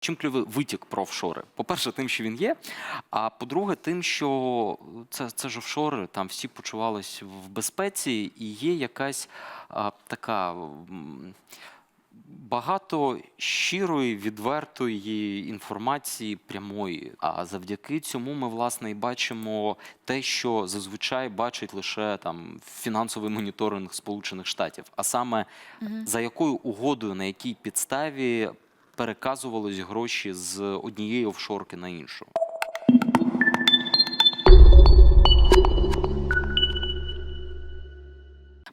Чим клювий витік про офшори? По-перше, тим, що він є. А по-друге, тим, що це, це ж офшори, там всі почувались в безпеці, і є якась а, така багато щирої, відвертої інформації прямої. А завдяки цьому ми власне і бачимо те, що зазвичай бачить лише там фінансовий моніторинг Сполучених Штатів, а саме за якою угодою, на якій підставі переказувались гроші з однієї офшорки на іншу.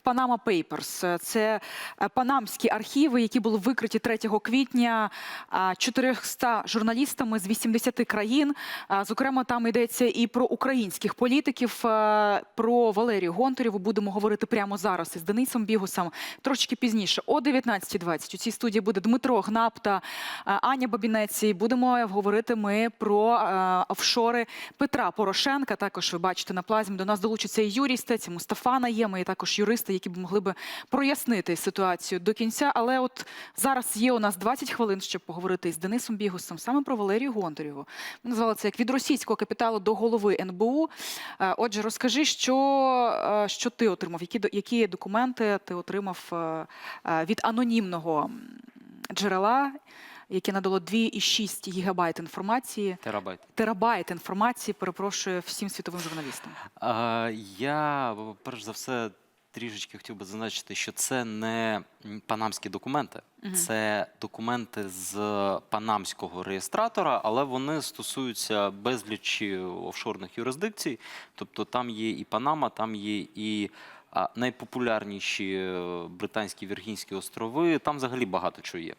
Panama Papers. Це е, панамські архіви, які були викриті 3 квітня а, 400 журналістами з 80 країн. Зокрема, там йдеться і про українських політиків, е, про Валерію Гонтарєву. Будемо говорити прямо зараз із Денисом Бігусом. Трошки пізніше, о 19.20 у цій студії буде Дмитро Гнап та е, Аня Бабінець. І Будемо говорити ми про офшори Петра Порошенка. Також ви бачите на плазмі. До нас долучиться і Юрій Стець, і Мустафа Наєма, і також юристи, які б могли би прояснити ситуацію до кінця. Але от зараз є у нас 20 хвилин, щоб поговорити із Денисом Бігусом саме про Валерію Гонтарєву. Ми назвали це як від російського капіталу до голови НБУ. Е, Отже, розкажи, що, е, що ти отримав, які, які документи ти отримав е, від анонімного джерела, яке надало 2,6 гігабайт інформації, Терабайт. терабайт інформації, перепрошую всім світовим журналістам. Я, перш за все, трішечки хотів би зазначити, що це не панамські документи, це документи з панамського реєстратора, але вони стосуються безлічі офшорних юрисдикцій. Тобто там є і Панама, там є і а, найпопулярніші е, британські Віргінські острови. Там взагалі багато чого є.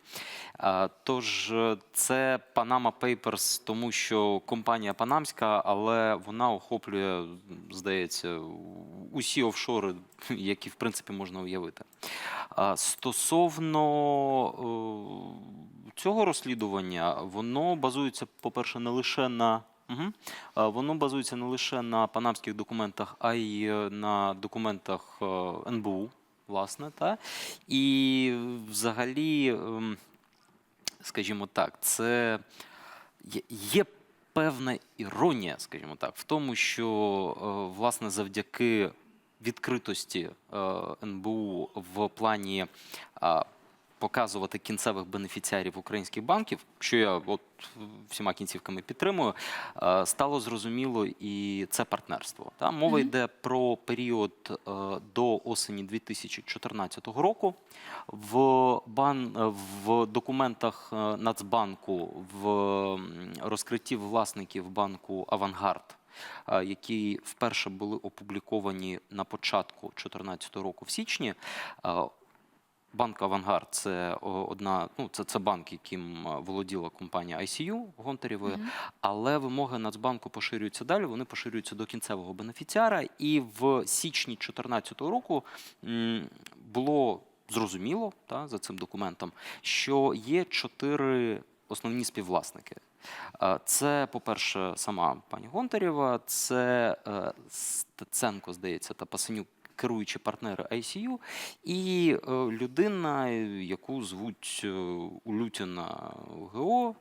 Тож е, це Panama Papers, тому що компанія панамська, але вона охоплює, здається, усі офшори, які в принципі можна уявити. Стосовно е, цього розслідування, воно базується, по-перше, не лише на. Угу. Воно базується не лише на панамських документах, а й е, на документах е, НБУ, власне. Та? І взагалі, ем, скажімо так, це є- є певна іронія, скажімо так, в тому, що е, власне завдяки відкритості е, НБУ в плані показувати кінцевих бенефіціарів українських банків, що я от всіма кінцівками підтримую, е, стало зрозуміло і це партнерство. Та мова йде про період е, до осені 2014 року. В бан в документах е, Нацбанку в розкритті власників банку Авангард. Які вперше були опубліковані на початку 2014 року в січні, Банк Авангард це одна, ну це, це банк, яким е, володіла компанія ICU Гонтарєвої, але вимоги Нацбанку поширюються далі. Вони поширюються до кінцевого бенефіціара. І в січні 2014 року було зрозуміло та, за цим документом, що є чотири основні співвласники. Е, Це, по-перше, сама пані Гонтарєва, це е, Стеценко, здається, та Пасенюк, керуючі партнери ICU, і е, людина, яку звуть е, Улютіна ГО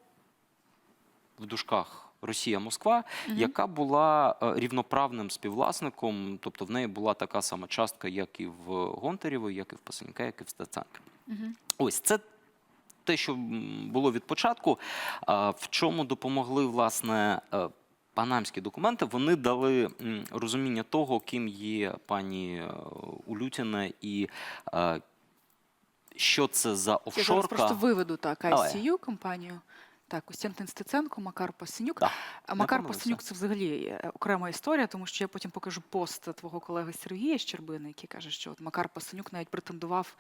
в дужках Росія Москва, яка була е, рівноправним співвласником, тобто в неї була така сама частка, як і в Гонтарєвої, як і в Пасенюка, як і в Стеценка. Ось це те, що було від початку. В чому допомогли власне панамські документи? Вони дали розуміння того, ким є пані е, Улютіна і е, що це за Я зараз просто виведу так. ICU компанію. Так, Костянтин Стеценко, Макар Пасенюк. Так, А не Макар. Пасенюк це взагалі е, окрема історія, тому що я потім покажу пост твого колеги Сергія Щербини, який каже, що от Макар Пасенюк навіть претендував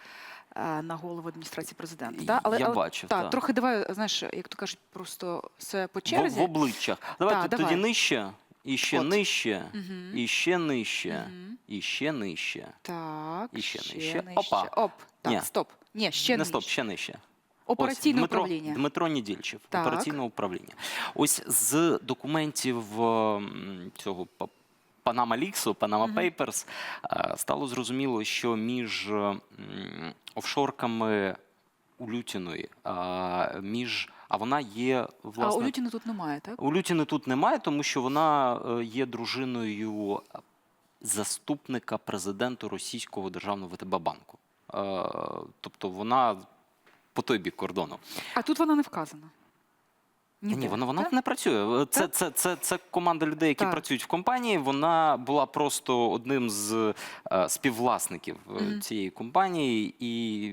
е, на голову адміністрації президента. Да? Але, Я але, бачив, та, та. трохи давай, знаєш, як то кажуть, просто все по черзі. в обличчях. Давайте Так, тоді давай. нижче, і ще От. нижче, Мгм. і ще нижче, Мгм. і ще нижче. Так, І ще ще нижче. нижче. Опа. Оп, так, Ні. стоп. Ні, ще Не стоп, ще нижче. Операційне Ось, Дмитро, управління. Дмитро Нідільчев, Так. операційне управління. Ось з документів м, цього па- Panama Leaks, Panama Papers е, стало зрозуміло, що між м, офшорками Улютіної, а, між, а вона є А власне. у Лютіни тут немає, так? У Лютіни тут немає, тому що вона е, є дружиною заступника президенту Російського державного ВТБ банку. Е, Тобто вона по той бік кордону. А тут вона не вказана. Ні, Ніде, вона, вона так? не працює. Це, Так? це, це, це команда людей, які Так. працюють в компанії. Вона була просто одним з е, співвласників Мгм. цієї компанії, і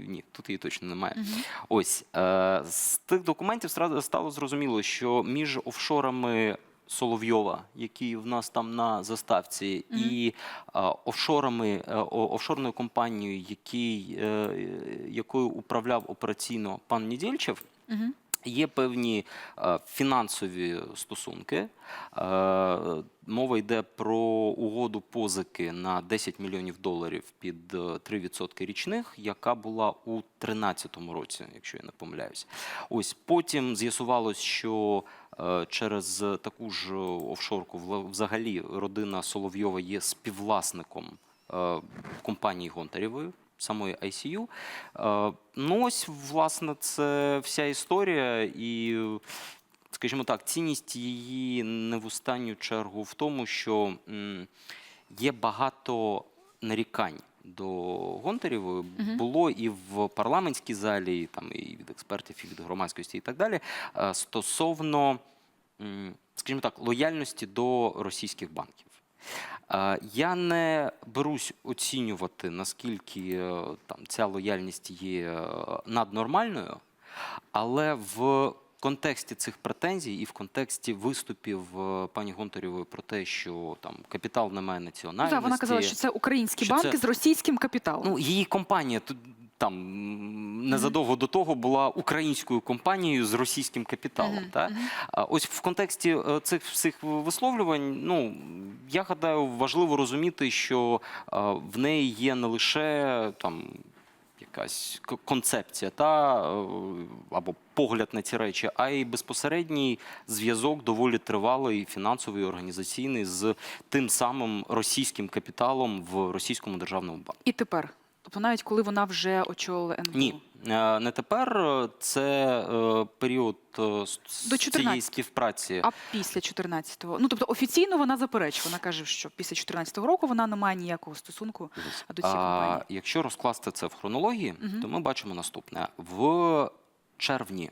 ні, тут її точно немає. Мгм. Ось е, з тих документів стало зрозуміло, що між офшорами Соловйова, які в нас там на заставці, Мгм. і е, офшорами е, офшорною компанією, який, е, якою управляв операційно пан Нідєльчев, Мгм. Є певні е, фінансові стосунки. Е, мова йде про угоду позики на 10 мільйонів доларів під е, 3% річних, яка була у 2013 році, якщо я не помиляюсь. Ось потім з'ясувалось, що е, через таку ж офшорку взагалі родина Соловйова є співвласником е, компанії Гонтарєвої. Самої ICU. Е, Ну, ось, власне, це вся історія, і, скажімо так, цінність її не в останню чергу в тому, що є багато нарікань до Гонтарєвої. Мгм. Було і в парламентській залі, і, там, і від експертів, і від громадськості, і так далі, е, стосовно, скажімо так, лояльності до російських банків. Е, Я не берусь оцінювати, наскільки е, там ця лояльність є наднормальною, але в контексті цих претензій і в контексті виступів е, пані Гонтарєвої про те, що там капітал не має Ну, так, вона казала, що це українські що банки це- з російським капіталом. Ну, її компанія тут там незадовго до того була українською компанією з російським капіталом. Мгм, Та? мгм. Ось в контексті е, цих всіх висловлювань, ну я гадаю, важливо розуміти, що е, в неї є не лише там. Якась концепція та е, або погляд на ці речі, а й безпосередній зв'язок доволі тривалий, фінансовий, організаційний з тим самим російським капіталом в російському державному банку. І тепер. Тобто навіть коли вона вже очолила НБУ. Ні, е, не тепер. е, Це е, період До цієї співпраці. А після 14-го? Ну, тобто офіційно вона заперечує. Вона каже, що після 14-го року вона не має ніякого стосунку до цієї А, компанії. якщо розкласти це в хронології, Мгм. то ми бачимо наступне: в червні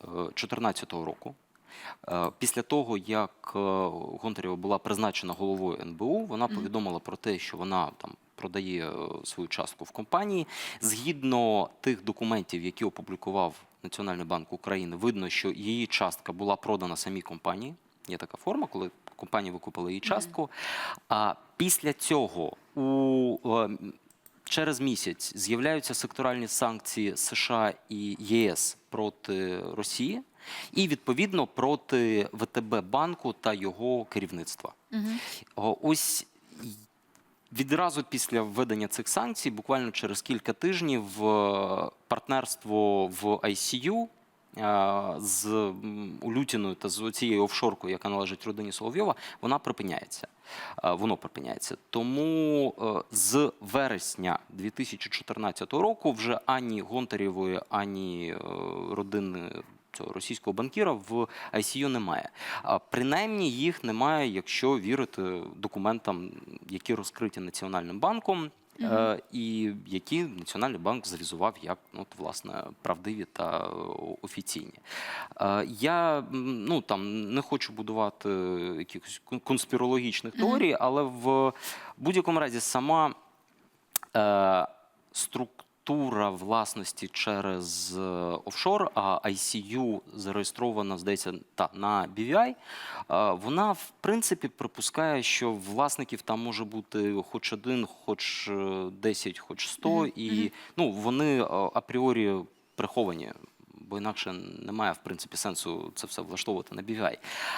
2014 року. Після того, як Гонтарєва була призначена головою НБУ, вона повідомила про те, що вона там продає е, свою частку в компанії. Згідно тих документів, які опублікував Національний банк України, видно, що її частка була продана самій компанії. Є така форма, коли компанія викупила її частку. А після цього у е, через місяць з'являються секторальні санкції США і ЄС проти Росії, і відповідно проти ВТБ банку та його керівництва. О, Ось відразу після введення цих санкцій, буквально через кілька тижнів, е, партнерство в ICU е, з Улютіною та з цією офшоркою, яка належить родині Соловйова, вона припиняється. Е, Воно припиняється. Тому з вересня 2014 року вже ані Гонтарєвої, ані родини цього російського банкіра в ICU немає. Принаймні їх немає, якщо вірити документам, які розкриті Національним банком. е, І які Національний банк завізував як ну, от, власне правдиві та офіційні. Е, Я ну там не хочу будувати якихось кон- конспірологічних Мгм. теорій, але в будь-якому разі сама е, структура власності через е, офшор, а ICU зареєстрована, здається, та, на BVI, е, вона в принципі припускає, що власників там може бути хоч один, хоч десять, 10, хоч 100, Мгм, і ну, вони е, апріорі приховані. Бо інакше немає в принципі сенсу це все влаштовувати на.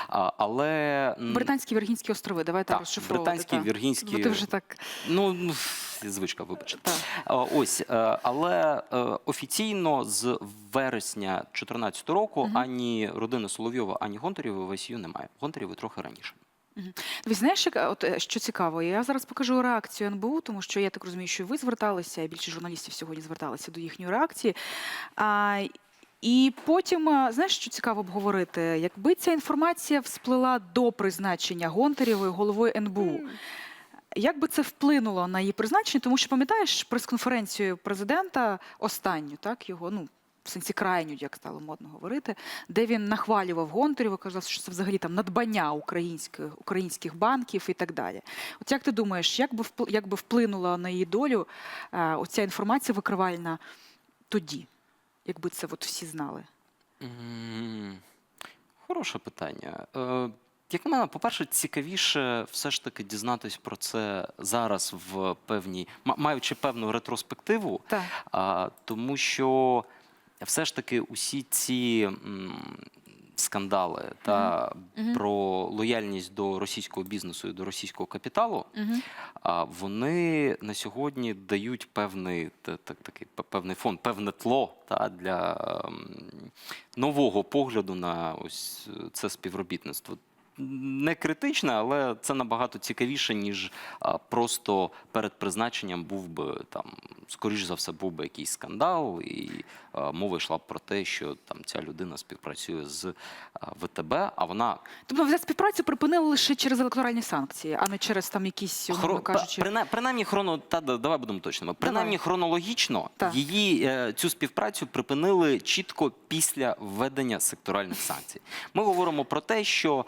А, але Британські Віргінські острови, давайте так, розшифровувати. британські, та. віргінські, Бо ти вже так. ну звичка, вибачте. Так. Ось, е, але е, офіційно з вересня 2014 року Мгм. ані родини Соловйова, ані Гонтарєвої в ICU немає. Гонтарєвої трохи раніше. Ви знаєш, як, от, е, що цікаво, я зараз покажу реакцію НБУ, тому що я так розумію, що ви зверталися, і більше журналістів сьогодні зверталися до їхньої реакції. А, і потім, а, знаєш, що цікаво обговорити, якби ця інформація всплила до призначення Гонтарєвої головою НБУ. Як би це вплинуло на її призначення? Тому що пам'ятаєш прес-конференцію президента останню, так його ну в сенсі крайню, як стало модно говорити, де він нахвалював Гонтарєва, казав, що це взагалі там надбання українських українських банків і так далі. От як ти думаєш, як би як би вплинула на її долю е, оця інформація викривальна тоді, якби це от всі знали? Хороше питання. Е, Як на мене, по-перше, цікавіше все ж таки дізнатись про це зараз в певній, маючи певну ретроспективу, Так. тому що все ж таки усі ці скандали та угу. про лояльність до російського бізнесу і до російського капіталу, Угу. вони на сьогодні дають певний так, такий певний фон, певне тло та, для нового погляду на ось е, це співробітництво. Не критичне, але це набагато цікавіше, ніж просто перед призначенням був би там, скоріш за все, був би якийсь скандал, і мова йшла б про те, що там ця людина співпрацює з ВТБ, а вона Тобто взагалі співпрацю припинили лише через електоральні санкції, а не через там якісь, Хро... кажучи. Прина... Принаймні, хроно... Та, давай будемо точними. Принаймні, хронологічно Так. її е, цю співпрацю припинили чітко після введення секторальних санкцій. Ми говоримо про те, що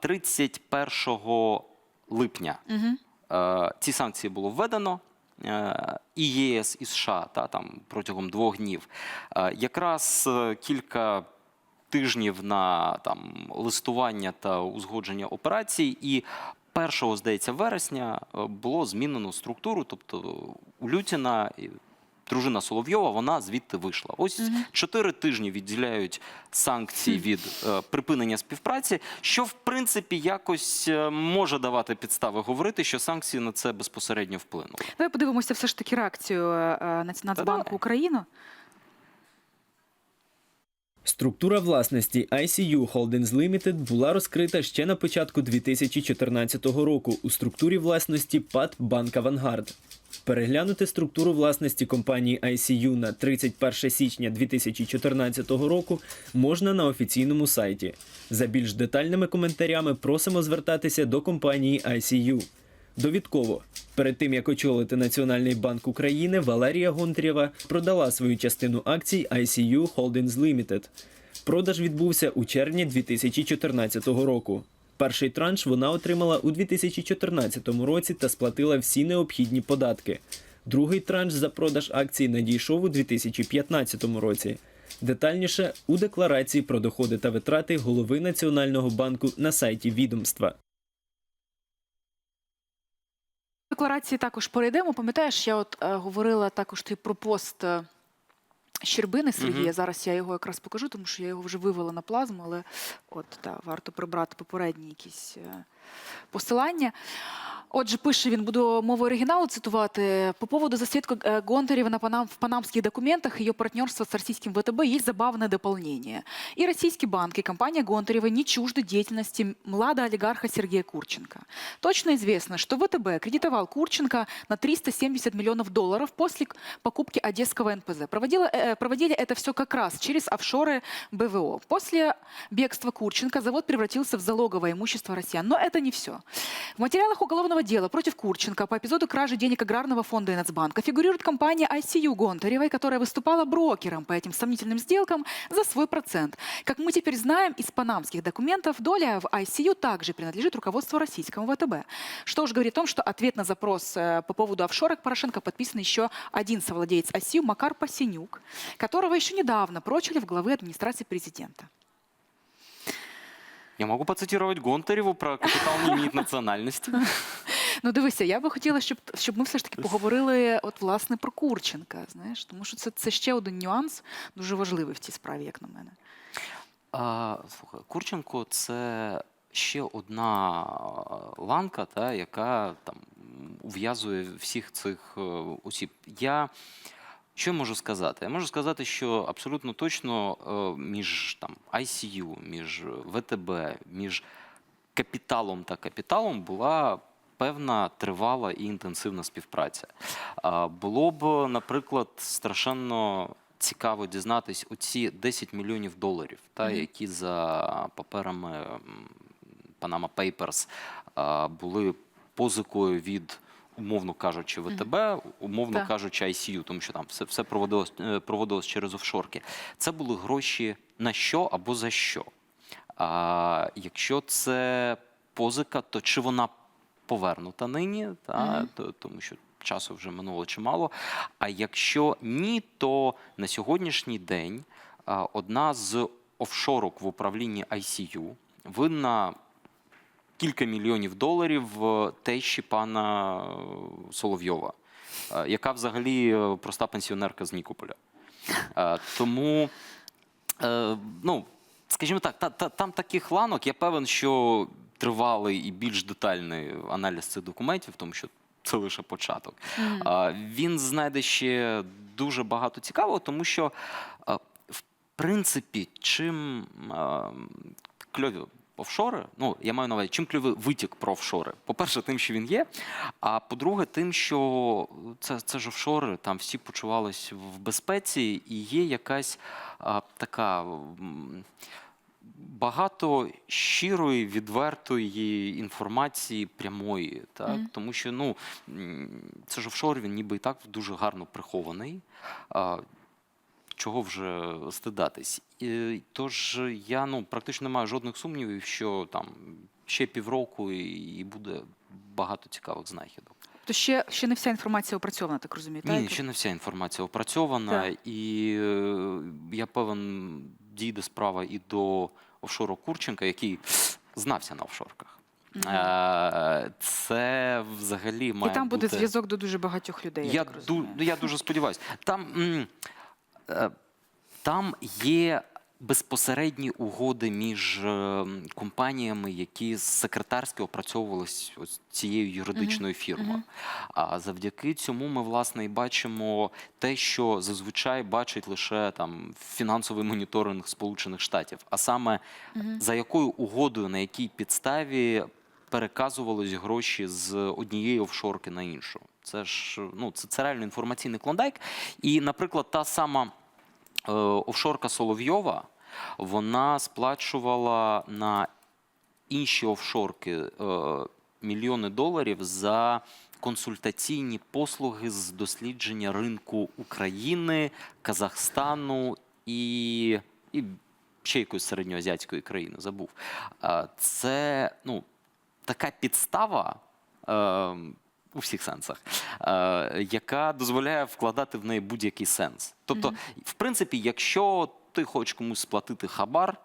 31 липня Угу. ці санкції було введено. е, І ЄС, і США та там протягом двох днів. Е, Якраз кілька тижнів на там листування та узгодження операцій, і 1, здається, вересня було змінено структуру. Тобто у Лютіна дружина Соловйова вона звідти вийшла. Ось чотири тижні відділяють санкції від е, припинення співпраці, що в принципі якось е, може давати підстави говорити, що санкції на це безпосередньо вплинули. Давай подивимося все ж таки реакцію е, е, Нац- Нацбанку давай. України. Структура власності ICU Holdings Limited була розкрита ще на початку 2014 року у структурі власності ПАТ Банк Авангард. Переглянути структуру власності компанії ICU на 31 січня 2014 року можна на офіційному сайті. За більш детальними коментарями просимо звертатися до компанії ICU. Довідково, перед тим як очолити Національний банк України, Валерія Гонтрєва продала свою частину акцій ICU Holdings Limited. Продаж відбувся у червні 2014 року. Перший транш вона отримала у 2014 році та сплатила всі необхідні податки. Другий транш за продаж акцій надійшов у 2015 році. Детальніше у декларації про доходи та витрати голови Національного банку на сайті відомства. Декларації також перейдемо. Пам'ятаєш, я от е, говорила також ти про пост е, Щербини Сергія. Мгм. Зараз я його якраз покажу, тому що я його вже вивела на плазму, але от та, варто прибрати попередні якісь е, посилання. Отже, пише він, буду мовою оригіналу цитувати. По поводу засветки э, Гонтарева на Панам, в панамских документах ее партнерства с российским ВТБ есть забавное дополнение. И российский банк, и компания Гонтарева не чужды деятельности млада олигарха Сергея Курченко. Точно известно, что ВТБ кредитовал Курченко на 370 миллионов долларов после к- покупки Одесского НПЗ. Проводила, э, проводили это все как раз через офшоры БВО. После бегства Курченко завод превратился в залоговое имущество россиян. Но это не все. В материалах уголовного дела против Курченко по эпизоду кражи денег Аграрного фонда и Нацбанка фигурирует компания ICU Гонтаревой, которая выступала брокером по этим сомнительным сделкам за свой процент. Как мы теперь знаем из панамских документов, доля в ICU также принадлежит руководству российскому ВТБ. Что уж говорит о том, что ответ на запрос э, по поводу офшорок Порошенко подписан еще один совладелец ICU Макар Пасенюк, которого еще недавно прочили в главы администрации президента. Я можу поцитувати Гонтарєву про капітал не має національності. Ну, дивися, я би хотіла, щоб, щоб ми все ж таки поговорили от, власне, про Курченка, знаєш, тому що це, це ще один нюанс, дуже важливий в цій справі, як на мене. А, слухай, Курченко це ще одна ланка, та, яка там ув'язує всіх цих е, осіб. Я що я можу сказати? Я можу сказати, що абсолютно точно е, між там ICU, між ВТБ, між капіталом та капіталом була певна тривала і інтенсивна співпраця. Було б, наприклад, страшенно цікаво дізнатись оці 10 мільйонів доларів, та, які за паперами Panama Papers були позикою від. Умовно кажучи, ВТБ, умовно Так. кажучи, ICU, тому що там все, все проводилось, е, проводилось через офшорки. Це були гроші на що або за що. А якщо це позика, то чи вона повернута нині, та, то, тому що часу вже минуло чимало. А якщо ні, то на сьогоднішній день а, одна з офшорок в управлінні ICU винна кілька мільйонів доларів е, тещі пана е, Соловйова, е, яка взагалі е, проста пенсіонерка з Нікополя. Тому, ну, скажімо так, та, та, там таких ланок, я певен, що тривалий і більш детальний аналіз цих документів, тому що це лише початок. Він знайде ще дуже багато цікавого, тому що, в принципі, чим кльові офшори, ну я маю на увазі, чим кльовий витік про офшори? По-перше, тим, що він є. А по-друге, тим, що це, це ж офшори, там всі почувались в безпеці, і є якась а, така. Багато щирої, відвертої інформації прямої, так Мгм. тому що ну це ж офшор, він ніби і так дуже гарно прихований. Чого вже стидатись? І, тож я ну практично не маю жодних сумнівів, що там ще півроку і, буде багато цікавих знахідок. То ще, ще не вся інформація опрацьована, так розумію, так? Ні, ще не вся інформація опрацьована, Так. і е, я певен, дійде справа і до офшору Курченка, який знався на офшорках. Е, Це взагалі має І там буде бути... зв'язок до дуже багатьох людей. Я, Я, так ду, я дуже сподіваюся. Там, там є безпосередні угоди між е, компаніями, які секретарськи опрацьовувалися цією юридичною фірмою. А завдяки цьому ми власне і бачимо те, що зазвичай бачить лише там фінансовий моніторинг Сполучених Штатів, а саме за якою угодою, на якій підставі переказувались гроші з однієї офшорки на іншу. Це ж ну це, це реально інформаційний клондайк. І, наприклад, та сама е, офшорка Соловйова, вона сплачувала на інші офшорки е, мільйони доларів за консультаційні послуги з дослідження ринку України, Казахстану і, і ще якоїсь середньоазіатської країни. Забув. Це ну, така підстава. Е, у всіх сенсах, е, яка дозволяє вкладати в неї будь-який сенс. Тобто, в принципі, якщо ти хочеш комусь сплатити хабар,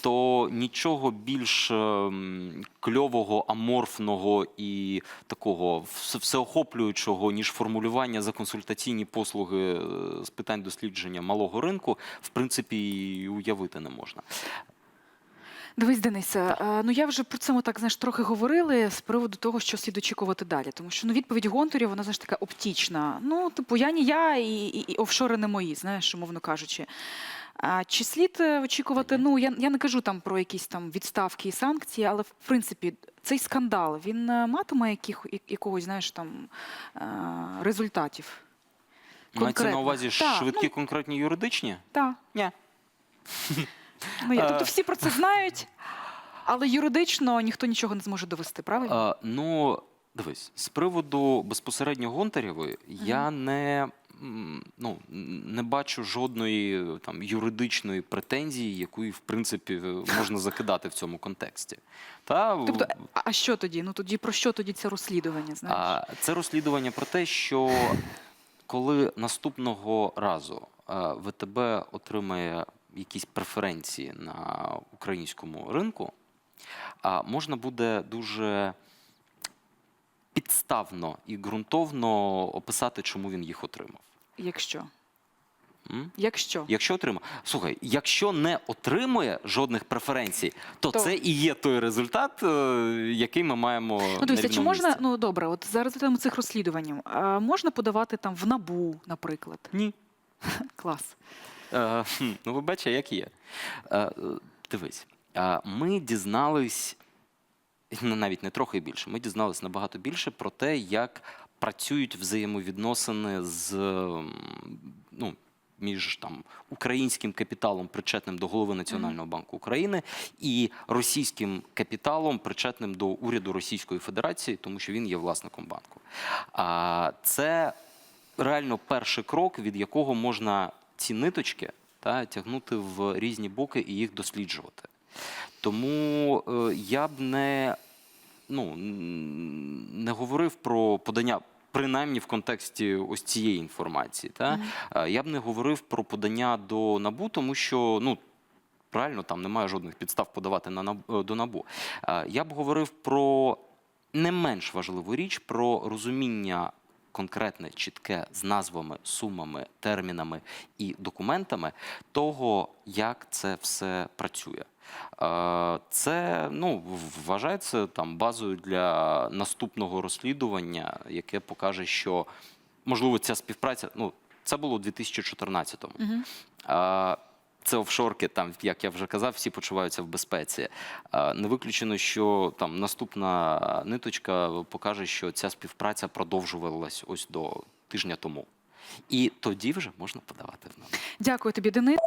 то нічого більш ем, кльового, аморфного і такого всеохоплюючого, ніж формулювання за консультаційні послуги е, з питань дослідження малого ринку, в принципі, і уявити не можна. Дивись, Денисе, е, ну я вже про це ми так знаєш трохи говорили з приводу того, що слід очікувати далі. Тому що ну відповідь Гонтарів, вона знаєш така оптічна. Ну, типу, я не я, і, і, і офшори не мої, знаєш, умовно кажучи. А чи слід е, очікувати? Ну я, я не кажу там про якісь там відставки і санкції, але в принципі цей скандал він е, матиме яких, якогось, знаєш, там е, результатів. Мається на Конкретно. увазі Так, швидкі ну- конкретні юридичні? Так. Ні. Ну, я, Е. тобто всі про це знають, але юридично ніхто нічого не зможе довести, правильно? А, ну, дивись, з приводу безпосередньо Гонтарєвої, я не, ну, не бачу жодної там юридичної претензії, яку, в принципі, можна закидати в цьому контексті. Та, Тобто, а що тоді? Ну тоді про що тоді це розслідування? Знаєш? а, це розслідування про те, що коли наступного разу ВТБ отримає якісь преференції на українському ринку, можна буде дуже підставно і ґрунтовно описати, чому він їх отримав. Якщо? М? Якщо? Якщо отримав, слухай, якщо не отримує жодних преференцій, то, То- це і є той результат, е, який ми маємо. Ну, дивіться, чи можна, місці. ну добре, от за результатами цих розслідувань а, можна подавати там в НАБУ, наприклад? Ні. Клас. Е, ну, ви бачите, як є. Е, дивись, ми дізнались ну, навіть не трохи більше. Ми дізналися набагато більше про те, як працюють взаємовідносини з ну, між там українським капіталом, причетним до голови Національного банку України, і російським капіталом, причетним до уряду Російської Федерації, тому що він є власником банку. А це реально перший крок, від якого можна ці ниточки та, тягнути в різні боки і їх досліджувати. Тому е, я б не, ну, не говорив про подання. Принаймні в контексті ось цієї інформації, та Е, я б не говорив про подання до набу, тому що ну правильно там немає жодних підстав подавати на е, до набу. Е, Я б говорив про не менш важливу річ про розуміння конкретне, чітке з назвами, сумами, термінами і документами того, як це все працює. Е, Це ну, вважається там базою для наступного розслідування, яке покаже, що можливо ця співпраця. Ну, це було у 2014-му. А, Це офшорки, там, як я вже казав, всі почуваються в безпеці. Не виключено, що там наступна ниточка покаже, що ця співпраця продовжувалась ось до тижня тому. І тоді вже можна подавати в. Дякую тобі, Денис.